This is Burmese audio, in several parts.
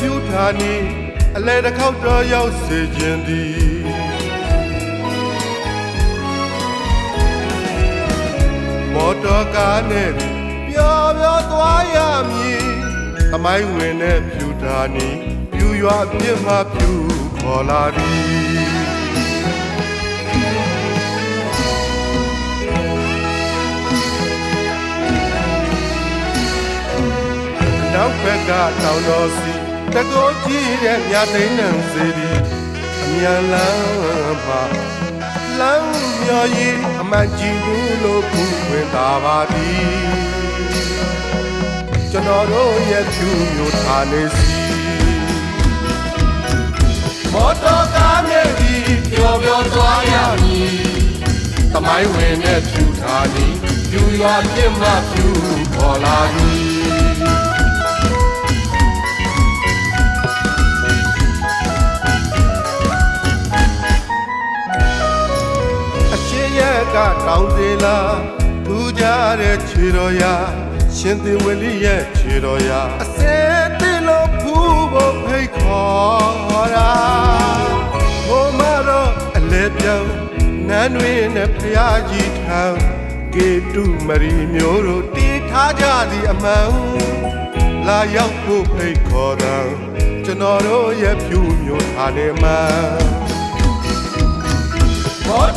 တော်တို့ရဲ့ဖြူထာနီအလဲတစ်ခေါက်တော့ရောက်စေခြင်းသည်မော်တော်ကားနဲ့ပျော်ပျော်သွားရမည်သမိုင်းဝင်တဲ့ဖြူထာနီပြူရွာပြစ်မှဖြူခေါ်လာသည်နောက်ဘက်ကတောင်တော်စီ တကောကြီးတဲ့မြသိန်းနံစီဒီအမြန်လမ်းမှာလမ်းမျောရီအမှန်ကြည့်ဘူးလို့ခုဝင်သာပါသည်ကျွန်တော်တို့ရဲ့ဖြူမျိုးထားနေစီမော်တော်ကားနဲ့ဒီပျော်ပျော်သွားရမည်တမိုင်းဝင်တဲ့ဖြူထားနီဖြူရွာပြစ်မှဖြူခေါ်လာသည် ကတောင်းသေးလားထူကြတဲ့ခြေတော်ရာရှင်သင်ဝလိရဲ့ခြေတော်ရာအစင်တိလို့ဖူးဖို့ဖိတ်ခေါ်တာဘုမတော့အလဲပြောင်းနန်းတွင်နဲ့ဖျားကြီးထံကေတုမရီမျိုးတို့တီးထားကြသည်အမှန်လာရောက်ဖို့ဖိတ်ခေါ်တာကျွန်တော်တို့ရဲ့ဖြူမျိုးထားနေမှမော်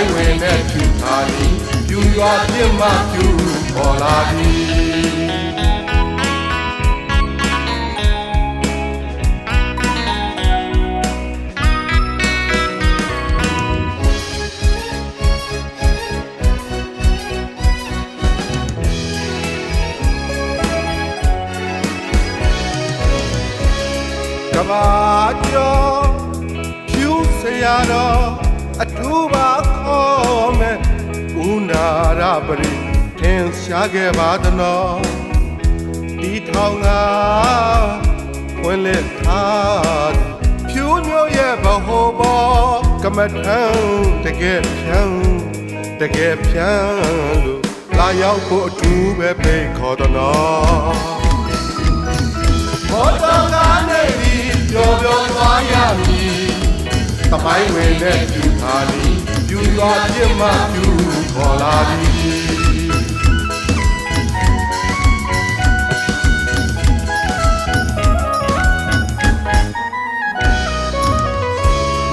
င်းဝင်တဲ့ဖြူသာနီပြူရွာပြစ်မှပြူပေါ်လာသည်ကဘာကျော်ဖြူစရာတော်အထူးပါခေါ် မဲ့ဦးနာရပရိထင်ရှားခဲ့ပါသနောဒီထောင်ကခွင်လက်ထားဖြူမျိုးရဲ့ဘဟုဘောကမထံတကယ်ဖြံတကယ်ဖြံလို့လာရောက်ဖို့အထူးပဲဖိတ်ခေါ်သနောမော်တော်ကားနဲ့ဒီပျော်ပျော်သွားရမည်။တမိုင်းဝင်တဲ့ဖြူသာလီ ပြူရွာပြစ်မှပြူခေါ်လာသည်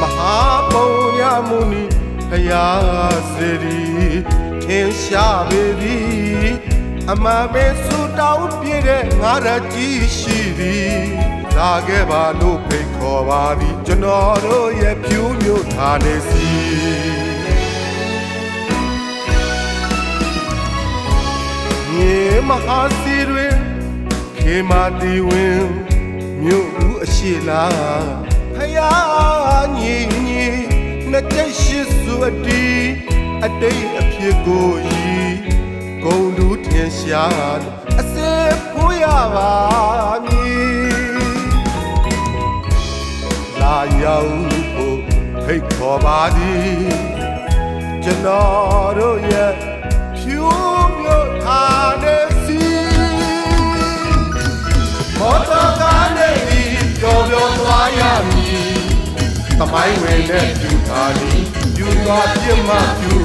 မဟာပုံရမှုနီဖယားစေရီထင်ရှားပေသည်အမမေဆူတောင်းပြည့်တဲ့ငါရကြီးရှိသည်လာခဲ့ပါလို့ဖိတ်ခေါ်ပါသည်ကျွန်တော်တို့ရဲ့ဖြူမျိုးထားနေစီ မြေမဟာစီတွင်ခေမာတီဝင်မြို့ဦးအရှိလားဖယားညီညီနှစ်ကျိတ်ရှိစုအတီးအတိတ်အဖြစ်ကိုရည်ဂုံတူးထင်ရှားလို့အစစ်ဖိုးရပါမည်လာရောက်ဖို့ဖိတ်ခေါ်ပါသည်ကျွန်တော်တို့ရဲ့ဖြူမြို့ထားနေ မော်တော်ကားနဲ့ဒီပျော်ပျော်သွားရမည်။သမိုင်းဝင်တဲ့ဖြူသာလီပြူသွားပြစ်မှပြူခေါ်လာသည်